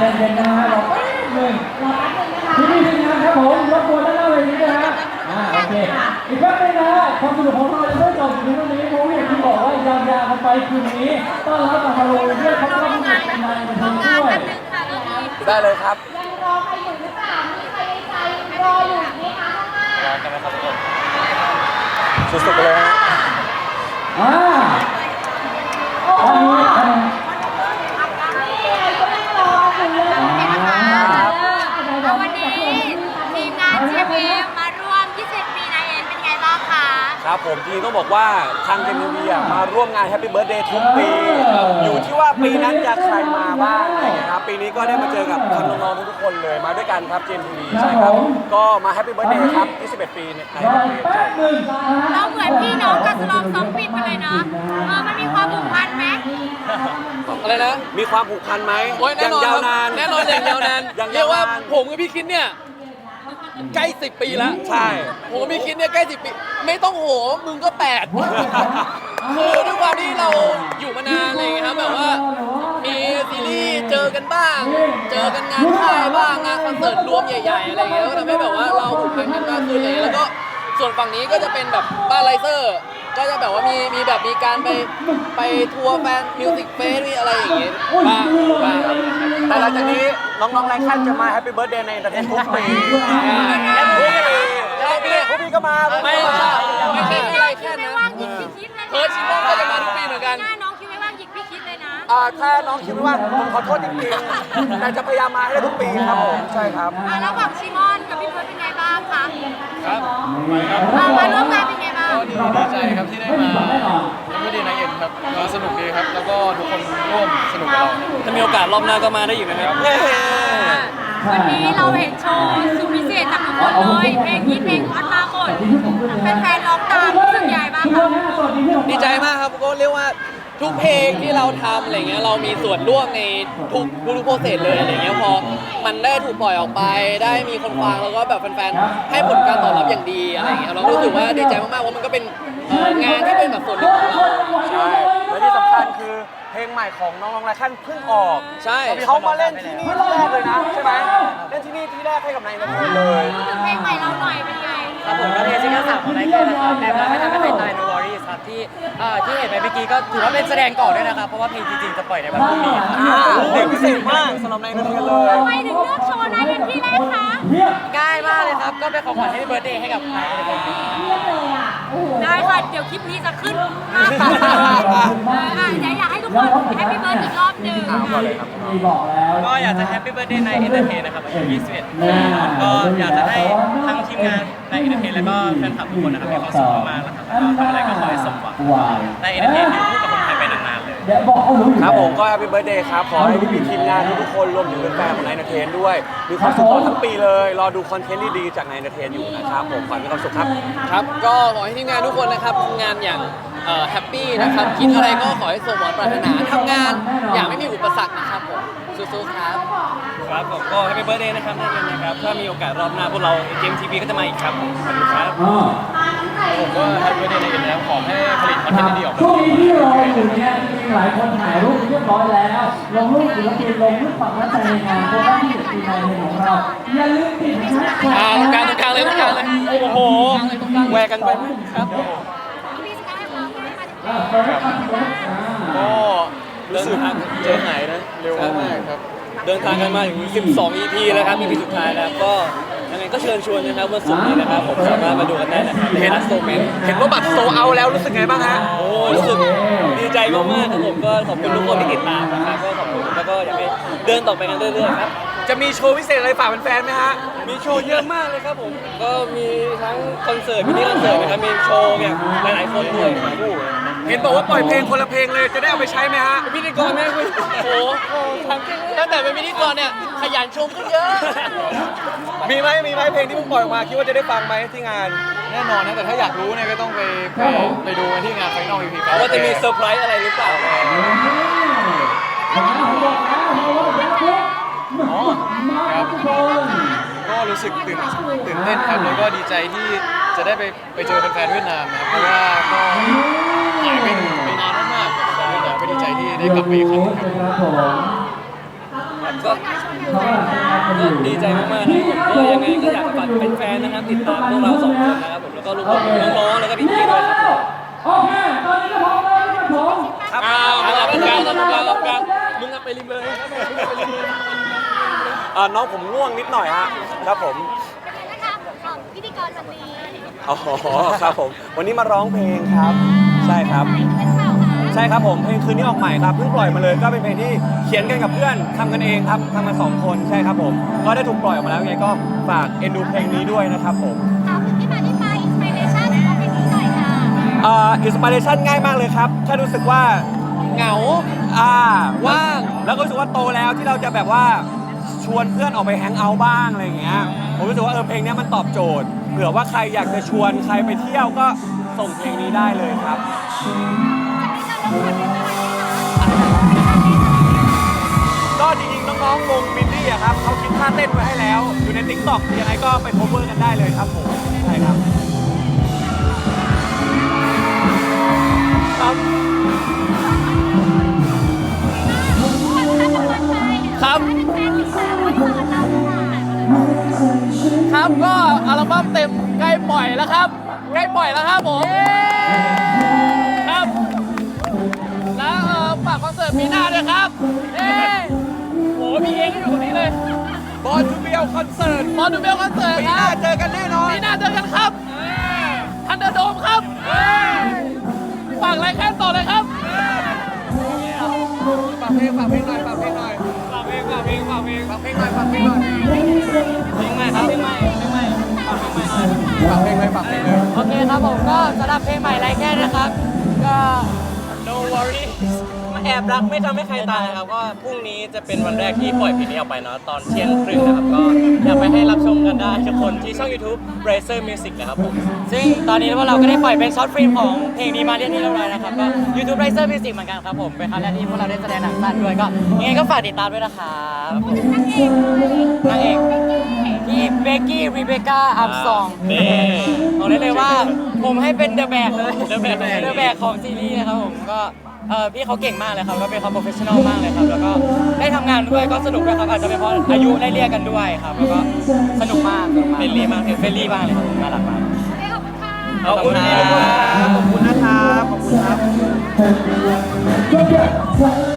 ใจเย็นนะฮะรอแป๊บหนึ่งรอแป๊บนึงนะคะพี่พี่ทีมงานครับผมรบกวนด้านหน้าเวทีนะฮะอ่าโอเคอีกแป๊บนึงนะฮะความสนุกของเราจะไม่จบอยู่ที่ตรงนี้เพราะว่าอย่างที่บอกว่ายาวๆกันไปคืนนี้ต้อนรับกับฮาโลวีนด้วยครบรอบหนึ่งปีในวันนี้ด้วยได้เลยครับยังรอใครอยู่หรือเปล่ามีใครในใจรออยู่ไหมคะข้างหน้ารอกันนะครับทุกคนสุดๆไปเลยฮะอ่า โอ้ ตอน โห นี้คะแนน นี่ไงก็นั่งรอกันอยู่เลยนะคะเอออะไร แล้ว วะ วันนี้ทีมงานเชฟเอมมาร่วม 21 ปีนายเอ็นเป็นไงบ้างคะ ครับผมจริงๆต้องบอกว่าทางเจนนีอะมาร่วมงานแฮปปี้เบิร์ a เดย์ทุกปี อยู่ที่ว่าปีนั้นจะใครมาบ้างอะไรอย่างเงี้ยครับปีนี้ก็ได้มาเจอกับทั้งน้องๆทุกๆคนเลยมาด้วยกันครับเจนทีวีใช่ครับ ก็มาแฮปปี้เบิร์ a เดย์ครับ21ปีในไทยรอครับอีกแป๊บหนึ่งนะฮะเราเหมือนพี่น้องกันสลองสองปิดกันเลยเนาะเออมันมีความผูกพันไหมอะไรนะมีความผูกพันไหมโอ้ยแน่นอนยังคยารัวบนาน แน่นอนอย่างยาวนานยังเรียกว่าวนนผมกับพี่คิดเนี่ย ใกล้สิบปีแล้วใช่ผมกับพี่คิดเนี่ยใกล้สิบปี ไม่ต้องโห มึงก็แปดคือด้วยความที่เราอยู่มานานอะไรอย่างเงี้ยครับแบบว่า มีซีรีส์เจอกันบ้าง เจอกันงานค่ายบ้างงานคอนเสิร์ตรวมใหญ่ๆอะไรอย่างเงี้ยก็ทำให้แบบว่าเราผูกพันกันมากขึ้นเลยแล้วก็ส่วนฝั่งนี้ก็จะเป็นแบบบ้านไลเซอร์ ก็จะแบบว่ามีมีแบบมีการไปไปทัวร์แฟนมิวสิกเฟสมีอะไรอย่างเงี้ยบ้างบ้างครับแต่หลังจากนี้น้องๆไลค์ขั้นจะมาแฮปปี้เบิร์ a เดย์ในประเทศทุกปีและทุกปีทุกปีทุกปีก็มาทุกปีไม่ก็มา ไม่ใช่แค่ไรแค่ไม่นั้นว่างหยิกพี่คิดเลยนะเพิร์ชชิโมก็จะมาทุกปีเหมือนกันหน้าน้ อ่าถ้าน้องคิดว่าผมขอโทษจริงๆแต่จะพยายามมาให้ได้ทุกปีครับผมใช่ครับ อะแล้วฝั่งชิมอนกับพี่เพิร์ชเป็นไงบ้างคะครับเออมาร่วมงานเป็นไงบ้างดีใจครับที่ได้มาไม่ดีนายเอ็นครับก็สนุกดีครับ แล้วก็ทุกคนร่วมสนุกกับเราถ้ามีโอกาสรอบหน้าก็มาได้อีกนะครับวันนี้เราเห็นโชว์สุดพิเศษจากทุกคนเลยเพลงฮิตเพลงฮอตมาหมดแฟนๆร้องตามรู้สึกใหญ่บ้างคะดีใจมากครับก็เรียกว่า ทุกเพลงที่เราทำอะไรเงี้ยเรามีส่วนร่วมในทุกทุกโปรเซสเลยอะไรเงี้ยพอมันได้ถูกปล่อยออกไป ได้มีคนฟังแล้วก็แบบแฟนๆให้ผลการตอบรับอย่างดีอะไรเงี้ยเรารู้สึกว่าดีใจมากๆเพราะมันก็เป็นเอ่องานที่เป็นแบบส่วนหนึ่งของเราใช่และที่สำคัญคือเพลงใหม่ของน้องๆไลค์ขั้นเพิ่งออกใช่เขามาเล่นที่นี่ที่แรกเลยนะใช่ไหมเล่นที่นี่ที่แรกให้กับนายน เห็นไปเมื่อกี้ก็ถือว่าเป็นแสดงก่อนด้วยนะครับ เพราะว่าเพลงจริงๆจะปล่อยในวันพรุ่งนี้ครับอ่าเพลงพิเศษมากสำหรับนายนภัสเลยทำไมถึงเลือกโชว์นั้นเป็นที่แรกคะง่ายมากเลยครับ ก็เป็นของขวัญให้เบิร์ดเดย์ให้กับใครในคนนี้ ได้ค่ะ เดี๋ยวคลิปนี้จะขึ้นมากกว่าอะเดี๋ยวอยากให้ทุกคนแฮปปี้เบิร์ดอีกรอบหนึ่งมีบอกแล้วก็อยากจะแฮปปี้เบิร์ดเดย์ในเอนเตอร์เทนนะครับอายุ21ปีนะครับก็อยากจะให้ทั้งทีมงานในเอนเตอร์เทนแล้วก็แฟนคลับทุกคนนะครับมีความสุขมากๆนะครับแล้วก็ทำอะไรก็ขอให้สมหวังวายในเอนเตอร์เทนอยู่คู่กับคนไทย ครับผมก็แฮปปี้เบิร์ดเดย์ครับ ขอให้พี่ๆทีมงานทุกๆคนรวมถึงแฟนๆของนายนเทนด้วย มีความสุขตลอดทั้งปีเลย รอดูคอนเทนต์ดีๆจากนายนเทนอยู่นะครับผมขอให้มีความสุขครับ ครับ ก็ขอให้ทีมงานทุกคนนะครับทำงานอย่างแฮปปี้นะครับ คิดอะไรก็ขอให้สมหวังปรารถนาทำงานอย่างไม่มีอุปสรรคนะครับผมสู้ๆครับ ครับผมก็แฮปปี้เบิร์ดเดย์นะครับนั่นเองนะครับ ถ้ามีโอกาสรอบหน้าพวกเราเกมทีวีก็จะมาอีกครับขอบคุณครับอ่า ผมก็แฮปปี้เบิร์ดเดย์ในเอ็นแล้วขอให้ผลิตคอนเทนต์ดีๆออกมาช่วงนี้ที่รออยู่เนี่ยจริงๆหลายคนถ่ายรูปเรียบร้อยแล้ว ลงรูปศิลปินลงรูปฝั่งนักแสดงงานเพราะว่าที่ปีในเพลงของเราอย่าลืมติดแฮชแท็กอ่าตรงกลางตรงกลางเลยตรงกลางเลยโอ้โหแหวกกันไปครับพี่สกายให้เราด้วยค่ะอ่าเฟิร์สอะเฟิร์สอ่า ก็รู้สึกเจอไหนนะเร็วมากครับ เดินทางกันมาถึง 12 EP แล้วครับ EP สุดท้ายแล้วก็ ยังไงก็เชิญชวนนะครับวันศุกร์นี้นะครับผมสามารถมาดูกันได้นะครับเฮนัสโซเมนเห็นว่าบัตรโซเอาแล้วรู้สึกไงบ้างฮะ โอ้รู้สึกดีใจมากๆครับผมก็ขอบคุณทุกคนที่ติดตามนะครับก็ขอบคุณแล้วก็อยากให้เดินต่อไปกันเรื่อยๆครับจะมีโชว์พิเศษอะไรฝากแฟนๆไหมฮะ มีโชว์เยอะมากเลยครับผมก็มีทั้งคอนเสิร์ตมินิคอนเสิร์ตนะครับมีโชว์เนี่ยหลายๆคนด้วยครับ เห็นบอกว่าปล่อยเพลงคนละเพลงเลยจะได้เอาไปใช้ไหมฮะเป็นพิธีกรไหมคุณโอ้โหทำจริงตั้งแต่เป็นพิธีกรเนี่ยขยันชมก็เยอะ มีไหมมีไหมเพลงที่เพิ่งปล่อยออกมาคิดว่าจะได้ฟังไหมที่งาน แน่นอนนะแต่ถ้าอยากรู้เนี่ยก็ต้องไปไปไปดูกันที่งานไฟนอล EP ว่าจะมีเซอร์ไพรส์อะไรหรือเปล่าผมบอกแล้วเพราะว่าแบ็คพิงค์อ๋อมาทุกคนก็รู้สึกตื่นตื่นเต้นครับแล้วก็ดีใจที่จะได้ไปไปเจอแฟนๆเวียดนามนะครับเพราะว่าก็ หายไปไปนานมากๆกับแฟนเวียดนามก็ดีใจที่ได้กลับไปอีกครั้งหนึงครับ ครับผมก็ก็ดีใจมากๆนะครับผมก็ยังไงก็อยากฝากเป็นแฟนๆนะครับติดตามพวกเราสองคนนะครับผมแล้วก็ลูกน้องๆแล้วก็พี่ๆด้วยครับโอเคตอนนี้ก็พร้อมแล้วครับผมอ้าวมาแล้วกลางกลางกลางกลางมึงอะไปริมเลยอ่าน้องผมง่วงนิดหน่อยฮะครับผมเป็นไงนะคะของพิธีกรวันนี้ อ๋อครับผม วันนี้มาร้องเพลงครับ ใช่ครับเป็นข่าวค่ะใช่ครับผมเพลงคืนนี้ออกใหม่ครับเพิ่งปล่อยมาเลยก็เป็นเพลงที่เขียนกันกับเพื่อนทำกันเองครับทำกันสองคนใช่ครับผมก็ได้ถูกปล่อยออกมาแล้วยังไงก็ฝากเอ็นดูเพลงนี้ด้วยนะครับผม ถามถึงที่มาที่ไปอินสปิเรชันของเพลงนี้หน่อยค่ะอ่าอินสปิเรชันง่ายมากเลยครับแค่รู้สึกว่า เหงา อ่าว่างแล้วก็รู้สึกว่าโตแล้วที่เราจะแบบว่าชวนเพื่อนออกไปแฮงเอาท์บ้างอะไรอย่างเงี้ยผมรู้สึกว่าเออเพลงเนี้ยมันตอบโจทย์เผื่อว่าใครอยากจะชวนใครไปเที่ยวก็ ส่งเพลงนี้ได้เลยครับ ก็จริงๆน้องๆวงมินดี้อะครับเขาคิดท่าเต้นไว้ให้แล้ว อยู่ใน t ิ k t o k ยังไงก็ไป cover กันได้เลยครับผมใช่ครับครับ ครับ ครับก็อัลบั้มเต็มใกล้ปล่อยแล้วครับ ใกล้ปล่อยแล้วครับผมครับ แล้วเออฝากคอนเสิร์ตปีหน้าด้วยครับเอ้โหมีเองก็อยู่ตรงนี้เลยบอลทูเบลคอนเสิร์ตบอลดูเบลคอนเสิร์ตปีคหน้ารับเจอกันแน่นอน ปีหน้าเจอกันครับทันเดอร์โดมครับฝากรายการต่อเลยครับ ฝากเพลงฝากเพลงหน่อยฝากเพลงหน่อยฝากเพลงฝากเพลงฝากเพลงฝากเพลงหน่อย คครับผมก็สำหรับเพลงใหม่ไรแค่นะครับ ก็ no worry แอบรักไม่ทำให้ใครตายนะครับก็พรุ่งนี้จะเป็นวันแรกที่ปล่อยเพลงนี้ออกไปเนาะตอนเที่ยงครึ่งนะครับ ก็อยากไปให้รับชมกันได้ทุกคนที่ช่อง YouTube Razer Music นะครับผมซึ่งตอนนี้พวกเราก็ได้ปล่อยเป็นช็อตฟิล์มของเพลงนี้มาเรียบร้อยนะครับก็ YouTube Razer Music เหมือนกันครับผมเป็นครั้งแรกที่พวกเราได้แสดงหนังสั้นด้วยก็ยังไงก็ฝากติดตามด้วยนะครับนางเอกพี่เบกกี้รีเบคก้าอัพซองนี่บอกได้เลยว่าผมให้เป็นเดอะแบกเลย The Bag เลยเดอะแบกของซีรีส์นะครับผมก็เออพี่เขาเก่งมากเลยครับก็เป็นเขาโปรเฟชชั่นอลมากเลยครับ แล้วก็ได้ทำงานด้วยก็สนุกด้วยครับอาจจะเป็นเพราะอายุไล่เรียกกันด้วยครับ แล้วก็สนุกมากสนุกมากเฟรนลี่มากเฟรนลี่มากเลยครับผมน่ารักมากขอบคุณครับขอบคุณนะครับ ขอบคุณครับ